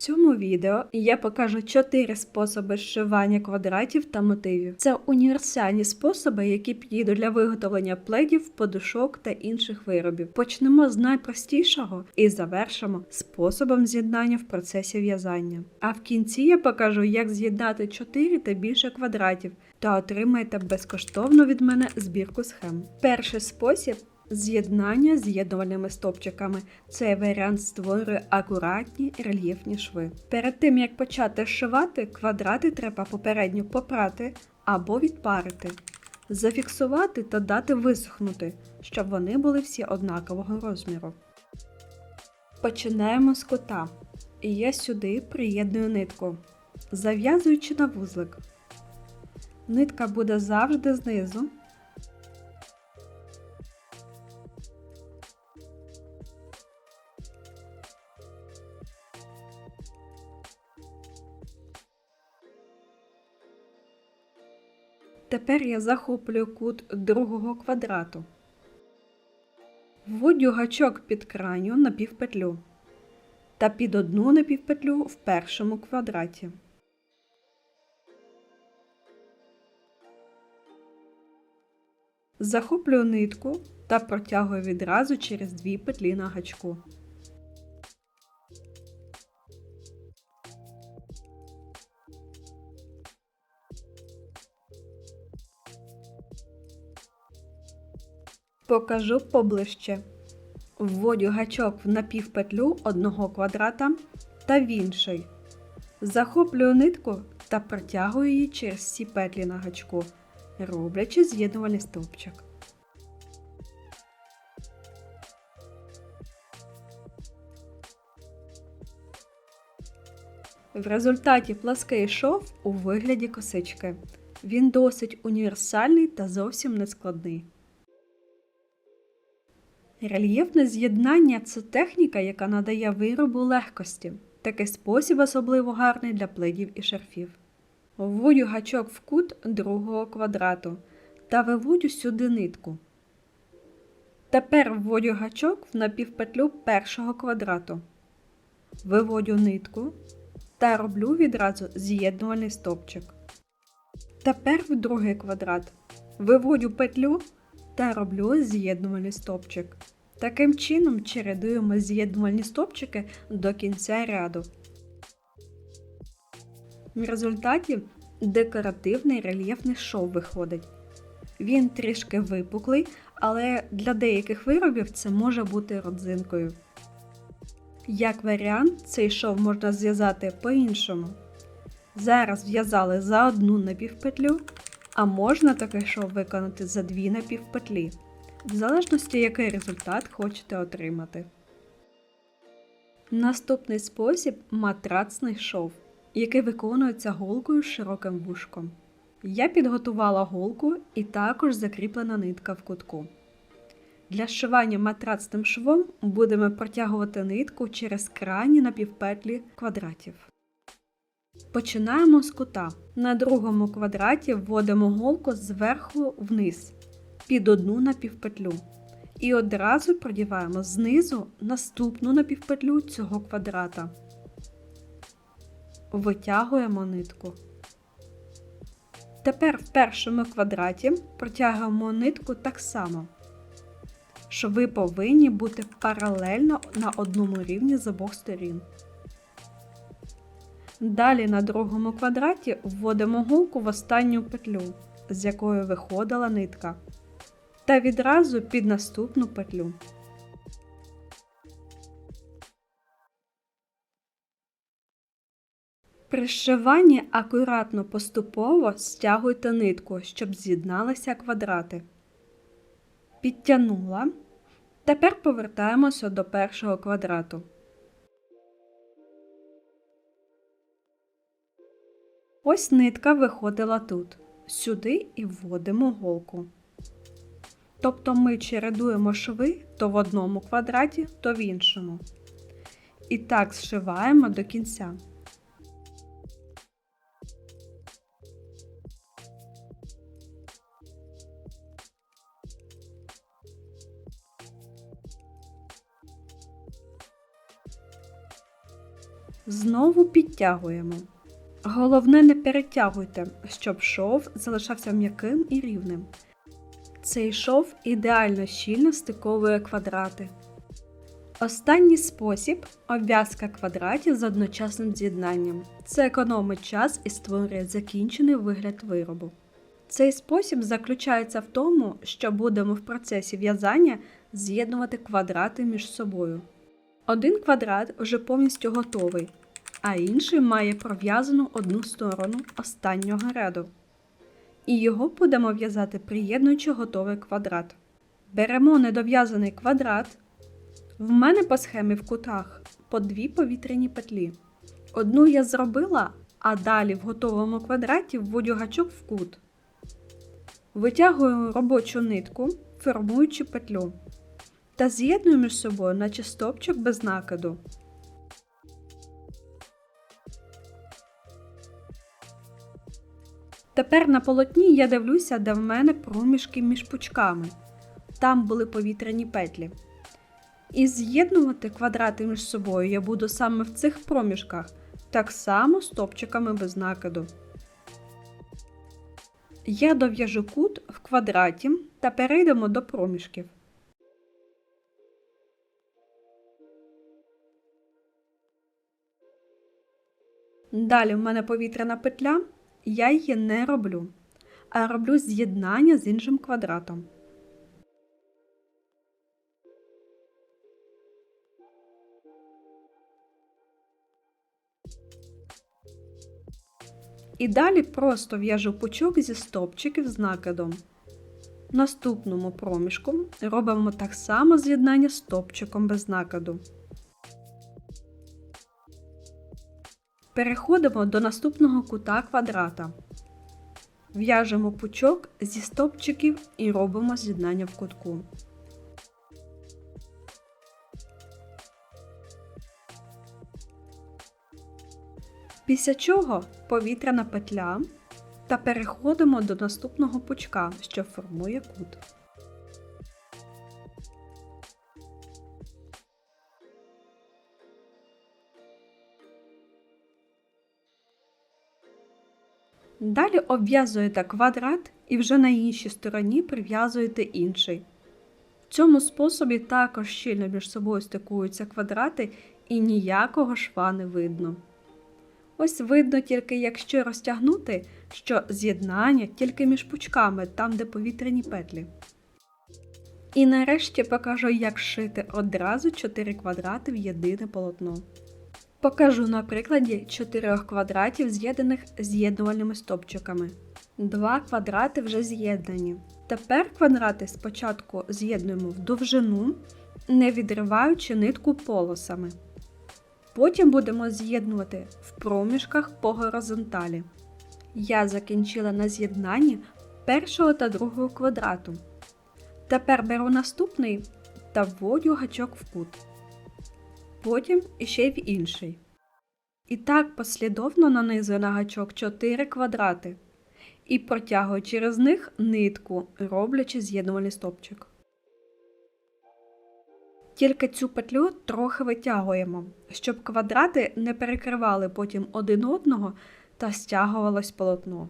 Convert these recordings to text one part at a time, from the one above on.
Цьому відео я покажу 4 способи зшивання квадратів та мотивів. Це універсальні способи, які підійдуть для виготовлення пледів, подушок та інших виробів. Почнемо з найпростішого і завершимо способом з'єднання в процесі в'язання. А в кінці я покажу, як з'єднати 4 та більше квадратів та отримаєте безкоштовно від мене збірку схем. Перший спосіб З'єднання з'єднувальними стопчиками. Цей варіант створює акуратні рельєфні шви. Перед тим як почати зшивати, квадрати треба попередньо попрати або відпарити, зафіксувати та дати висохнути, щоб вони були всі однакового розміру. Починаємо з кута. І я сюди приєдную нитку, зав'язуючи на вузлик. Нитка буде завжди знизу. Тепер я захоплюю кут другого квадрату. Вводю гачок під крайню напівпетлю та під одну напівпетлю в першому квадраті. Захоплюю нитку та протягую відразу через дві петлі на гачку. Покажу поближче. Вводю гачок в напівпетлю одного квадрата та в інший. Захоплюю нитку та протягую її через всі петлі на гачку, роблячи з'єднувальний стовпчик. В результаті плаский шов у вигляді косички. Він досить універсальний та зовсім не складний. Рельєфне з'єднання це техніка, яка надає виробу легкості. Такий спосіб особливо гарний для пледів і шарфів. Вводю гачок в кут другого квадрату та виводю сюди нитку. Тепер вводю гачок в напівпетлю першого квадрату. Виводю нитку та роблю відразу з'єднувальний стопчик. Тепер в другий квадрат. Виводю петлю та роблю з'єднувальний стопчик. Таким чином чередуємо з'єднувальні стопчики до кінця ряду. В результаті декоративний рельєфний шов виходить. Він трішки випуклий, але для деяких виробів це може бути родзинкою. Як варіант, цей шов можна зв'язати по-іншому. Зараз в'язали за одну напівпетлю, а можна такий шов виконати за дві напівпетлі, в залежності, який результат хочете отримати. Наступний спосіб матрацний шов, який виконується голкою з широким вушком. Я підготувала голку і також закріплена нитка в кутку. Для зшивання матрацним швом будемо протягувати нитку через крайні напівпетлі квадратів. Починаємо з кута. На другому квадраті вводимо голку зверху вниз під одну напівпетлю. І одразу продіваємо знизу наступну напівпетлю цього квадрата. Витягуємо нитку. Тепер в першому квадраті протягуємо нитку так само. Шви повинні бути паралельно на одному рівні з обох сторін. Далі на другому квадраті вводимо голку в останню петлю, з якої виходила нитка, та відразу під наступну петлю. При зшиванні акуратно поступово стягуйте нитку, щоб з'єдналися квадрати. Підтягнула. Тепер повертаємося до першого квадрату. Ось нитка виходила тут. Сюди і вводимо голку. Тобто ми чередуємо шви то в одному квадраті, то в іншому. І так зшиваємо до кінця. Знову підтягуємо. Головне не перетягуйте, щоб шов залишався м'яким і рівним. Цей шов ідеально щільно стиковує квадрати. Останній спосіб обв'язка квадратів з одночасним з'єднанням. Це економить час і створює закінчений вигляд виробу. Цей спосіб заключається в тому, що будемо в процесі в'язання з'єднувати квадрати між собою. Один квадрат вже повністю готовий, а інший має пров'язану одну сторону останнього ряду. І його будемо в'язати приєднуючи готовий квадрат. Беремо недов'язаний квадрат. В мене по схемі в кутах по дві повітряні петлі. Одну я зробила, а далі в готовому квадраті вводю гачок в кут. Витягую робочу нитку, формуючи петлю. Та з'єдную між собою, наче стопчик без накиду. Тепер на полотні я дивлюся, де в мене проміжки між пучками. Там були повітряні петлі. І з'єднувати квадрати між собою я буду саме в цих проміжках, так само стопчиками без накиду. Я дов'яжу кут в квадраті та перейдемо до проміжків. Далі в мене повітряна петля, я її не роблю, а роблю з'єднання з іншим квадратом. І далі просто в'яжу пучок зі стопчиків з накидом. В наступному проміжку робимо так само з'єднання з стопчиком без накиду. Переходимо до наступного кута квадрата. В'яжемо пучок зі стопчиків і робимо з'єднання в кутку. Після чого повітряна петля та переходимо до наступного пучка, що формує кут. Далі обв'язуєте квадрат і вже на іншій стороні прив'язуєте інший. В цьому способі також щільно між собою стикуються квадрати і ніякого шва не видно. Ось видно тільки, якщо розтягнути, що з'єднання тільки між пучками, там, де повітряні петлі. І нарешті покажу, як шити одразу 4 квадрати в єдине полотно. Покажу на прикладі 4 квадратів, з'єднаних з'єднувальними стопчиками. Два квадрати вже з'єднані. Тепер квадрати спочатку з'єднуємо в довжину, не відриваючи нитку полосами. Потім будемо з'єднувати в проміжках по горизонталі. Я закінчила на з'єднанні першого та другого квадрату. Тепер беру наступний та вводю гачок в кут. Потім іще в інший. І так послідовно нанизую на гачок 4 квадрати і протягую через них нитку, роблячи з'єднувальний стопчик. Тільки цю петлю трохи витягуємо, щоб квадрати не перекривали потім один одного та стягувалось полотно.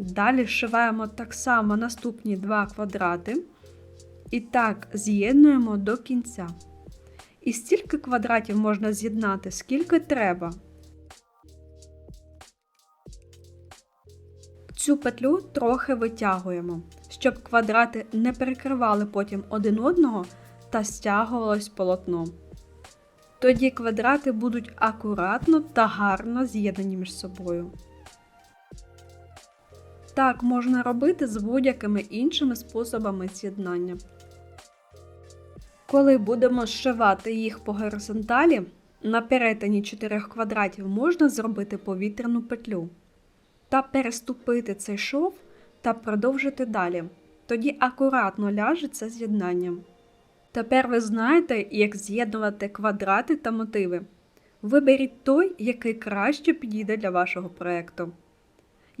Далі зшиваємо так само наступні два квадрати і так з'єднуємо до кінця. І стільки квадратів можна з'єднати, скільки треба. Цю петлю трохи витягуємо, щоб квадрати не перекривали потім один одного та стягувалось полотно. Тоді квадрати будуть акуратно та гарно з'єднані між собою. Так можна робити з будь-якими іншими способами з'єднання. Коли будемо зшивати їх по горизонталі, на перетині 4 квадратів можна зробити повітряну петлю та переступити цей шов та продовжити далі. Тоді акуратно ляже це з'єднання. Тепер ви знаєте, як з'єднувати квадрати та мотиви. Виберіть той, який краще підійде для вашого проєкту.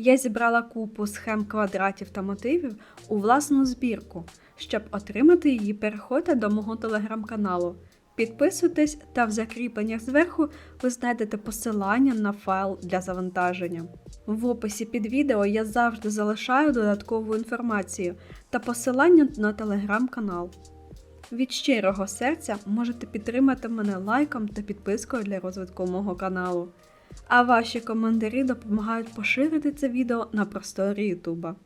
Я зібрала купу схем квадратів та мотивів у власну збірку. Щоб отримати її, переходьте до мого телеграм-каналу. Підписуйтесь та в закріпленнях зверху ви знайдете посилання на файл для завантаження. В описі під відео я завжди залишаю додаткову інформацію та посилання на телеграм-канал. Від щирого серця можете підтримати мене лайком та підпискою для розвитку мого каналу. А ваші коментарі допомагають поширити це відео на просторі Ютуба.